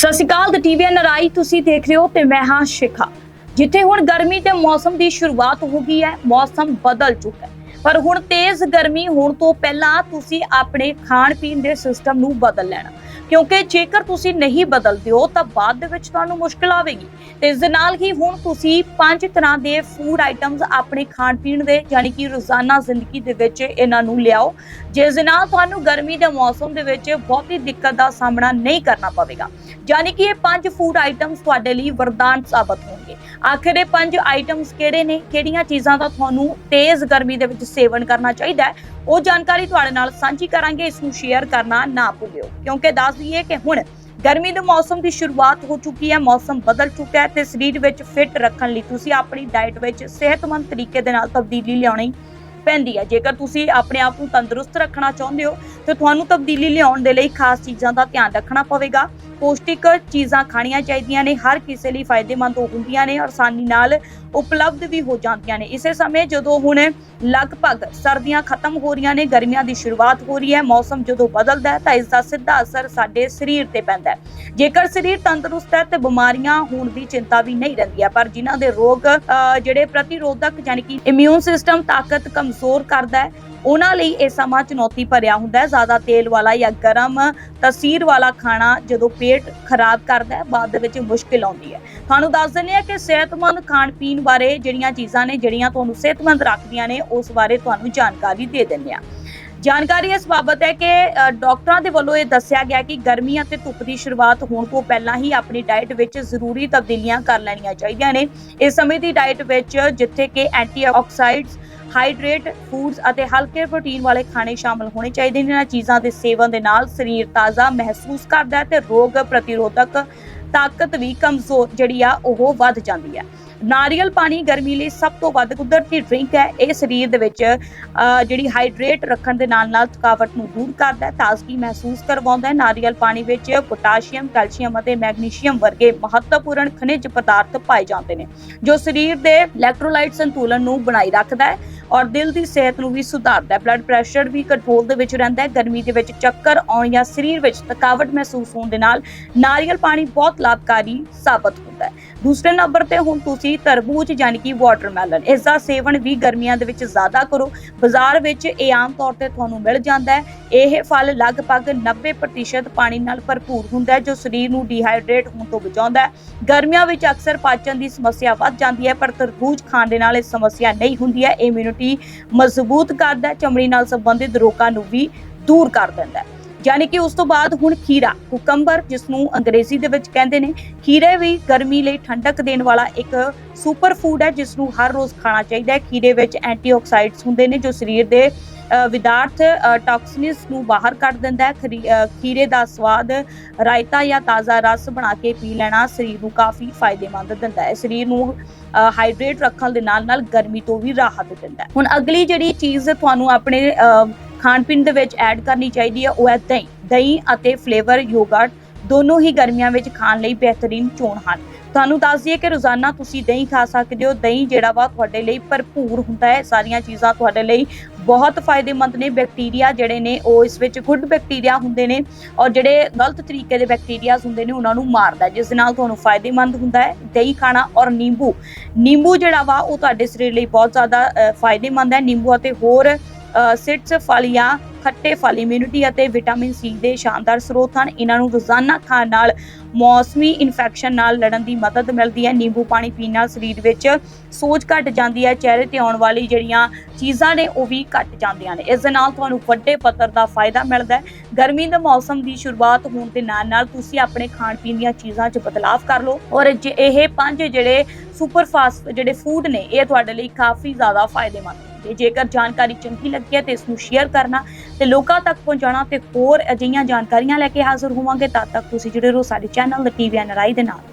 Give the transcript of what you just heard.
ਸਤਿ ਸ਼੍ਰੀ ਅਕਾਲ ਦ ਟੀਵੀ ਨਰਾਈ ਤੁਸੀਂ ਦੇਖ ਰਹੇ ਹੋ ਤੇ ਮੈਂ ਹਾਂ ਸ਼ਿਖਾ। ਜਿੱਥੇ ਹੁਣ ਗਰਮੀ ਦੇ ਮੌਸਮ ਦੀ ਸ਼ੁਰੂਆਤ ਹੋ ਗਈ ਹੈ, ਮੌਸਮ ਬਦਲ ਚੁੱਕਾ ਹੈ। ਪਰ ਹੁਣ ਤੇਜ਼ ਗਰਮੀ ਹੋਣ ਤੋਂ ਪਹਿਲਾਂ ਤੁਸੀਂ ਆਪਣੇ ਖਾਣ ਪੀਣ ਦੇ ਸਿਸਟਮ ਨੂੰ ਬਦਲ ਲੈਣਾ। ਕਿਉਂਕਿ ਜੇਕਰ ਤੁਸੀਂ ਨਹੀਂ ਬਦਲਦੇ ਹੋ, ਤਾਂ ਬਾਅਦ ਦੇ ਵਿੱਚ ਤੁਹਾਨੂੰ ਮੁਸ਼ਕਲ ਆਵੇਗੀ। ਤੇ ਇਸ ਦੇ ਨਾਲ ਹੀ ਹੁਣ ਤੁਸੀਂ ਪੰਜ ਤਰ੍ਹਾਂ ਦੇ ਫੂਡ ਆਈਟਮਸ ਆਪਣੇ ਖਾਣ ਪੀਣ ਦੇ, ਯਾਨੀ ਕਿ ਰੋਜ਼ਾਨਾ ਜ਼ਿੰਦਗੀ ਦੇ ਵਿੱਚ ਇਹਨਾਂ ਨੂੰ ਲਿਆਓ, ਜਿਸ ਦੇ ਨਾਲ ਤੁਹਾਨੂੰ ਗਰਮੀ ਦੇ ਮੌਸਮ ਦੇ ਵਿੱਚ ਬਹੁਤੀ ਦਿੱਕਤ ਦਾ ਸਾਹਮਣਾ ਨਹੀਂ ਕਰਨਾ ਪਵੇਗਾ। ਯਾਨੀ ਕਿ ਇਹ ਪੰਜ ਫੂਡ ਆਈਟਮਸ ਤੁਹਾਡੇ ਲਈ ਵਰਦਾਨ ਸਾਬਤ ਹੋਣਗੇ। ਆਖਿਰ ਇਹ ਪੰਜ ਆਈਟਮਸ ਕਿਹੜੇ ਨੇ? ਕਿਹੜੀਆਂ ਚੀਜ਼ਾਂ ਦਾ ਤੁਹਾਨੂੰ ਤੇਜ਼ ਗਰਮੀ ਦੇ ਵਿੱਚ ਸੇਵਨ ਕਰਨਾ ਚਾਹੀਦਾ ਹੈ? ਉਹ ਜਾਣਕਾਰੀ ਤੁਹਾਡੇ ਨਾਲ ਸਾਂਝੀ ਕਰਾਂਗੇ, ਇਸ ਨੂੰ ਸ਼ੇਅਰ ਕਰਨਾ ਨਾ ਭੁੱਲਿਓ। ਕਿਉਂਕਿ ਦੱਸ ਦਈਏ ਕਿ ਹੁਣ ਗਰਮੀ ਦੇ ਮੌਸਮ ਦੀ ਸ਼ੁਰੂਆਤ ਹੋ ਚੁੱਕੀ ਹੈ, ਮੌਸਮ ਬਦਲ ਚੁੱਕਾ ਹੈ ਤੇ ਸਰੀਰ ਵਿੱਚ ਫਿਟ ਰੱਖਣ ਲਈ ਤੁਸੀਂ ਆਪਣੀ ਡਾਈਟ ਵਿੱਚ ਸਿਹਤਮੰਦ ਤਰੀਕੇ ਦੇ ਨਾਲ ਤਬਦੀਲੀ ਲਿਆਉਣੀ ਪੈਂਦੀ ਹੈ ਜੇਕਰ ਤੁਸੀਂ ਆਪਣੇ ਆਪ ਨੂੰ ਤੰਦਰੁਸਤ ਰੱਖਣਾ ਚਾਹੁੰਦੇ ਹੋ ਤੇ ਤੁਹਾਨੂੰ ਤਬਦੀਲੀ ਲਿਆਉਣ ਦੇ ਲਈ ਖਾਸ ਚੀਜ਼ਾਂ ਦਾ ਧਿਆਨ ਰੱਖਣਾ ਪਵੇਗਾ। ਪੌਸ਼ਟਿਕ ਚੀਜ਼ਾਂ ਖਾਣੀਆਂ ਚਾਹੀਦੀਆਂ ਨੇ। ਹਰ ਕਿਸੇ ਲਈ ਫਾਇਦੇਮੰਦ ਹੁੰਦੀਆਂ ਨੇ ਆਸਾਨੀ ਨਾਲ ਉਪਲਬਧ ਵੀ ਹੋ ਜਾਂਦੀਆਂ ਨੇ। ਇਸੇ ਸਮੇਂ ਜਦੋਂ ਹੁਣ ਲਗਭਗ ਸਰਦੀਆਂ ਖਤਮ ਹੋ ਰਹੀਆਂ ਨੇ ਗਰਮੀਆਂ ਦੀ ਸ਼ੁਰੂਆਤ ਹੋ ਰਹੀ ਹੈ ਮੌਸਮ ਜਦੋਂ ਬਦਲਦਾ ਹੈ ਤਾਂ ਇਸ ਦਾ ਸਿੱਧਾ ਅਸਰ ਸਾਡੇ ਸਰੀਰ ਤੇ ਪੈਂਦਾ ਹੈ। ਜੇਕਰ ਸਰੀਰ ਤੰਦਰੁਸਤ ਹੈ ਤੇ ਬਿਮਾਰੀਆਂ ਹੋਣ ਦੀ ਚਿੰਤਾ ਵੀ ਨਹੀਂ ਰਹਿੰਦੀ ਹੈ ਪਰ ਜਿਨ੍ਹਾਂ ਦੇ ਰੋਗ ਅਹ, ਜਿਹੜੇ ਪ੍ਰਤੀਰੋਧਕ ਯਾਨੀ ਕਿ ਇਮਿਊਨ ਸਿਸਟਮ ਤਾਕਤ ਕਮਜ਼ੋਰ ਕਰਦਾ ਹੈ। ਉਹਨਾਂ ਲਈ ਇਹ ਸਮਾਂ ਚੁਣੌਤੀ ਭਰਿਆ ਹੁੰਦਾ ਹੈ। ਜ਼ਿਆਦਾ ਤੇਲ ਵਾਲਾ ਜਾਂ ਗਰਮ ਤਸੀਰ ਵਾਲਾ ਖਾਣਾ ਜਦੋਂ ਪੇਟ ਖਰਾਬ ਕਰਦਾ ਹੈ ਬਾਅਦ ਦੇ ਵਿੱਚ ਮੁਸ਼ਕਿਲ ਆਉਂਦੀ ਹੈ। ਤੁਹਾਨੂੰ ਦੱਸ ਦਿੰਦੇ ਆ ਕਿ ਸਿਹਤਮੰਦ ਖਾਣ ਪੀਣ ਬਾਰੇ ਜਿਹੜੀਆਂ ਚੀਜ਼ਾਂ ਨੇ ਜਿਹੜੀਆਂ ਤੁਹਾਨੂੰ ਸਿਹਤਮੰਦ ਰੱਖਦੀਆਂ ਨੇ ਉਸ ਬਾਰੇ ਤੁਹਾਨੂੰ ਜਾਣਕਾਰੀ ਦੇ ਦਿੰਦੇ ਆ ਜਾਣਕਾਰੀ ਇਸ ਬਾਬਤ ਹੈ ਕਿ ਅ, ਡਾਕਟਰਾਂ ਦੇ ਵੱਲੋਂ ਇਹ ਦੱਸਿਆ ਗਿਆ ਕਿ ਗਰਮੀ ਅਤੇ ਧੁੱਪ ਦੀ ਸ਼ੁਰੂਆਤ ਹੋਣ ਤੋਂ ਪਹਿਲਾਂ ਹੀ ਆਪਣੀ ਡਾਈਟ ਵਿੱਚ ਜ਼ਰੂਰੀ ਤਬਦੀਲੀਆਂ ਕਰ ਲੈਣੀਆਂ ਚਾਹੀਦੀਆਂ ਨੇ। ਇਸ ਸਮੇਂ ਦੀ ਡਾਈਟ ਵਿੱਚ ਜਿੱਥੇ ਕਿ ਐਂਟੀਆਕਸਾਈਡਸ ਹਾਈਡਰੇਟ ਫੂਡਸ ਅਤੇ ਹਲਕੇ ਪ੍ਰੋਟੀਨ ਵਾਲੇ ਖਾਣੇ ਸ਼ਾਮਲ ਹੋਣੇ ਚਾਹੀਦੇ ਨੇ। ਇਹਨਾਂ ਚੀਜ਼ਾਂ ਦੇ ਸੇਵਨ ਦੇ ਨਾਲ ਸਰੀਰ ਤਾਜ਼ਾ ਮਹਿਸੂਸ ਕਰਦਾ ਹੈ ਤੇ ਰੋਗ ਪ੍ਰਤੀਰੋਧਕ ਤਾਕਤ ਵੀ ਕਮਜ਼ੋਰ ਜਿਹੜੀ ਆ, ਉਹ ਵੱਧ ਜਾਂਦੀ ਹੈ। ਨਾਰੀਅਲ ਪਾਣੀ ਗਰਮੀ ਲਈ ਸਭ ਤੋਂ ਵੱਧ ਕੁਦਰਤੀ ਡਰਿੰਕ ਹੈ। ਇਹ ਸਰੀਰ ਦੇ ਵਿੱਚ ਜਿਹੜੀ ਹਾਈਡਰੇਟ ਰੱਖਣ ਦੇ ਨਾਲ ਨਾਲ ਥਕਾਵਟ ਨੂੰ ਦੂਰ ਕਰਦਾ ਹੈ, ਤਾਜ਼ਗੀ ਮਹਿਸੂਸ ਕਰਵਾਉਂਦਾ ਹੈ। ਨਾਰੀਅਲ ਪਾਣੀ ਵਿੱਚ ਪੋਟਾਸ਼ੀਅਮ, ਕੈਲਸ਼ੀਅਮ ਅਤੇ ਮੈਗਨੀਸ਼ੀਅਮ ਵਰਗੇ ਮਹੱਤਵਪੂਰਨ ਖਣਿਜ ਪਦਾਰਥ ਪਾਏ ਜਾਂਦੇ ਨੇ, ਜੋ ਸਰੀਰ ਦੇ ਇਲੈਕਟ੍ਰੋਲਾਈਟ ਸੰਤੁਲਨ ਨੂੰ ਬਣਾਈ ਰੱਖਦਾ ਹੈ ਔਰ ਦਿਲ ਦੀ ਸਿਹਤ ਨੂੰ ਵੀ ਸੁਧਾਰਦਾ ਹੈ। ਬਲੱਡ ਪ੍ਰੈਸ਼ਰ ਵੀ ਕੰਟਰੋਲ ਦੇ ਵਿੱਚ ਰਹਿੰਦਾ ਹੈ। ਗਰਮੀ ਦੇ ਵਿੱਚ ਚੱਕਰ ਆਉਣ ਜਾਂ ਸਰੀਰ ਵਿੱਚ ਥਕਾਵਟ ਮਹਿਸੂਸ ਹੋਣ ਦੇ ਨਾਲ ਨਾਰੀਅਲ ਪਾਣੀ ਬਹੁਤ ਲਾਭਕਾਰੀ ਸਾਬਤ ਹੁੰਦਾ ਹੈ। ਦੂਸਰੇ ਨੰਬਰ ਤੇ ਹੁਣ ਤੁਸੀਂ ਤਰਬੂਜ ਯਾਨੀ ਕਿ ਵਾਟਰਮੈਲਨ ਇਸ ਦਾ ਸੇਵਨ ਵੀ ਗਰਮੀਆਂ ਦੇ ਵਿੱਚ ਜ਼ਿਆਦਾ ਕਰੋ। ਬਾਜ਼ਾਰ ਵਿੱਚ ਇਹ ਆਮ ਤੌਰ ਤੇ ਤੁਹਾਨੂੰ ਮਿਲ ਜਾਂਦਾ ਹੈ। ਇਹ ਫਲ ਲਗਭਗ 90% ਪਾਣੀ ਨਾਲ ਭਰਪੂਰ ਹੁੰਦਾ ਹੈ, ਜੋ ਸਰੀਰ ਨੂੰ ਡੀਹਾਈਡਰੇਟ ਹੋਣ ਤੋਂ ਬਚਾਉਂਦਾ ਹੈ। ਗਰਮੀਆਂ ਵਿੱਚ ਅਕਸਰ ਪਾਚਨ ਦੀ ਸਮੱਸਿਆ ਵੱਧ ਜਾਂਦੀ ਹੈ, ਪਰ ਤਰਬੂਜ ਖਾਣ ਦੇ ਨਾਲ ਇਹ ਸਮੱਸਿਆ ਨਹੀਂ ਹੁੰਦੀ ਹੈ। ਇਮਿਊਨਿਟੀ ਮਜ਼ਬੂਤ ਕਰਦਾ ਹੈ, ਚਮੜੀ ਨਾਲ ਸੰਬੰਧਿਤ ਰੋਗਾਂ ਨੂੰ ਵੀ ਦੂਰ ਕਰ ਦਿੰਦਾ ਹੈ। ਯਾਨੀ ਕਿ ਉਸ ਤੋਂ ਬਾਅਦ ਹੁਣ ਖੀਰਾ, ਕੁਕੰਬਰ ਜਿਸ ਨੂੰ ਅੰਗਰੇਜ਼ੀ ਦੇ ਵਿੱਚ ਕਹਿੰਦੇ ਨੇ, ਖੀਰੇ ਵੀ ਗਰਮੀ ਲਈ ਠੰਡਕ ਦੇਣ ਵਾਲਾ ਇੱਕ ਸੁਪਰ ਫੂਡ ਹੈ ਜਿਸ ਨੂੰ ਹਰ ਰੋਜ਼ ਖਾਣਾ ਚਾਹੀਦਾ ਹੈ। ਖੀਰੇ ਵਿੱਚ ਐਂਟੀਆਕਸਾਈਡਸ ਹੁੰਦੇ ਨੇ, ਜੋ ਸਰੀਰ ਦੇ ਵਿਦਾਰਥ ਟਾਕਸਿਨਸ ਨੂੰ ਬਾਹਰ ਕੱਢ ਦਿੰਦਾ ਹੈ। ਖਰੀ- ਖੀਰੇ ਦਾ ਸਵਾਦ ਰਾਇਤਾ ਜਾਂ ਤਾਜ਼ਾ ਰਸ ਬਣਾ ਕੇ ਪੀ ਲੈਣਾ ਸਰੀਰ ਨੂੰ ਕਾਫੀ ਫਾਇਦੇਮੰਦ ਦਿੰਦਾ ਹੈ। ਸਰੀਰ ਨੂੰ ਹਾਈਡਰੇਟ ਰੱਖਣ ਦੇ ਨਾਲ ਨਾਲ ਗਰਮੀ ਤੋਂ ਵੀ ਰਾਹਤ ਦਿੰਦਾ ਹੈ। ਹੁਣ ਅਗਲੀ ਜਿਹੜੀ ਚੀਜ਼ ਤੁਹਾਨੂੰ ਆਪਣੇ ਖਾਣ ਪੀਣ ਦੇ ਵਿੱਚ ਐਡ ਕਰਨੀ ਚਾਹੀਦੀ ਹੈ ਉਹ ਹੈ ਦਹੀਂ। ਦਹੀਂ ਅਤੇ ਫਲੇਵਰ ਯੋਗਰਟ ਦੋਨੋਂ ਹੀ ਗਰਮੀਆਂ ਵਿੱਚ ਖਾਣ ਲਈ ਬਿਹਤਰੀਨ ਚੋਣ ਹਨ। ਤੁਹਾਨੂੰ ਦੱਸ ਦਈਏ ਕਿ ਰੋਜ਼ਾਨਾ ਤੁਸੀਂ ਦਹੀਂ ਖਾ ਸਕਦੇ ਹੋ। ਦਹੀਂ ਜਿਹੜਾ ਵਾ ਤੁਹਾਡੇ ਲਈ ਭਰਪੂਰ ਹੁੰਦਾ ਹੈ। ਸਾਰੀਆਂ ਚੀਜ਼ਾਂ ਤੁਹਾਡੇ ਲਈ ਬਹੁਤ ਫਾਇਦੇਮੰਦ ਨੇ। ਬੈਕਟੀਰੀਆ ਜਿਹੜੇ ਨੇ, ਉਹ ਇਸ ਵਿੱਚ ਗੁੱਡ ਬੈਕਟੀਰੀਆ ਹੁੰਦੇ ਨੇ ਔਰ ਜਿਹੜੇ ਗਲਤ ਤਰੀਕੇ ਦੇ ਬੈਕਟੀਰੀਆਜ਼ ਹੁੰਦੇ ਨੇ, ਉਹਨਾਂ ਨੂੰ ਮਾਰਦਾ ਜਿਸ ਦੇ ਨਾਲ ਤੁਹਾਨੂੰ ਫਾਇਦੇਮੰਦ ਹੁੰਦਾ ਹੈ। ਦਹੀਂ ਖਾਣਾ ਔਰ ਨਿੰਬੂ। ਨਿੰਬੂ ਜਿਹੜਾ ਵਾ, ਉਹ ਤੁਹਾਡੇ ਸਰੀਰ ਲਈ ਬਹੁਤ ਜ਼ਿਆਦਾ ਫਾਇਦੇਮੰਦ ਹੈ। ਨਿੰਬੂ ਅਤੇ ਹੋਰ ਸਿਟਸ ਫਲ ਜਾਂ ਖੱਟੇ ਫਲ ਇਮਿਊਨਿਟੀ ਅਤੇ ਵਿਟਾਮਿਨ ਸੀ ਦੇ ਸ਼ਾਨਦਾਰ ਸਰੋਤ ਹਨ। ਇਹਨਾਂ ਨੂੰ ਰੋਜ਼ਾਨਾ ਖਾਣ ਨਾਲ ਮੌਸਮੀ ਇਨਫੈਕਸ਼ਨ ਨਾਲ ਲੜਨ ਦੀ ਮਦਦ ਮਿਲਦੀ ਹੈ। ਨਿੰਬੂ ਪਾਣੀ ਪੀਣ ਨਾਲ ਸਰੀਰ ਵਿੱਚ ਸੋਜ ਘਟ ਜਾਂਦੀ ਹੈ। ਚਿਹਰੇ ਤੇ ਆਉਣ ਵਾਲੀ ਜਿਹੜੀਆਂ ਚੀਜ਼ਾਂ ਨੇ, ਉਹ ਵੀ ਘਟ ਜਾਂਦੀਆਂ ਨੇ। ਇਸ ਦੇ ਨਾਲ ਤੁਹਾਨੂੰ ਵੱਡੇ ਪੱਧਰ ਦਾ ਫਾਇਦਾ ਮਿਲਦਾ ਹੈ। ਗਰਮੀ ਦੇ ਮੌਸਮ ਦੀ ਸ਼ੁਰੂਆਤ ਹੋਣ ਦੇ ਨਾਲ ਨਾਲ ਤੁਸੀਂ ਆਪਣੇ ਖਾਣ ਪੀਣ ਦੀਆਂ ਚੀਜ਼ਾਂ 'ਚ ਬਦਲਾਅ ਕਰ ਲਓ। ਔਰ ਜੇ ਇਹ ਪੰਜ ਜਿਹੜੇ ਸੁਪਰ ਫਾਸਟ ਜਿਹੜੇ ਫੂਡ ਨੇ, ਇਹ ਤੁਹਾਡੇ ਲਈ ਕਾਫੀ ਜ਼ਿਆਦਾ ਫਾਇਦੇਮੰਦ ਤੇ ਜੇਕਰ ਜਾਣਕਾਰੀ ਚੰਗੀ ਲੱਗੀ ਹੈ ਤੇ ਇਸ ਨੂੰ ਸ਼ੇਅਰ ਕਰਨਾ ਤੇ ਲੋਕਾਂ ਤੱਕ ਪਹੁੰਚਾਉਣਾ ਤੇ ਹੋਰ ਅਜਿਹੀਆਂ ਜਾਣਕਾਰੀਆਂ ਲੈ ਕੇ ਹਾਜ਼ਰ ਹੋਵਾਂਗੇ। ਤਦ ਤੱਕ ਤੁਸੀਂ ਜੁੜੇ ਰਹੋ ਸਾਡੇ ਚੈਨਲ ਦਾ ਟੀਵੀ ਐਨਆਰਆਈ ਦੇ ਨਾਲ।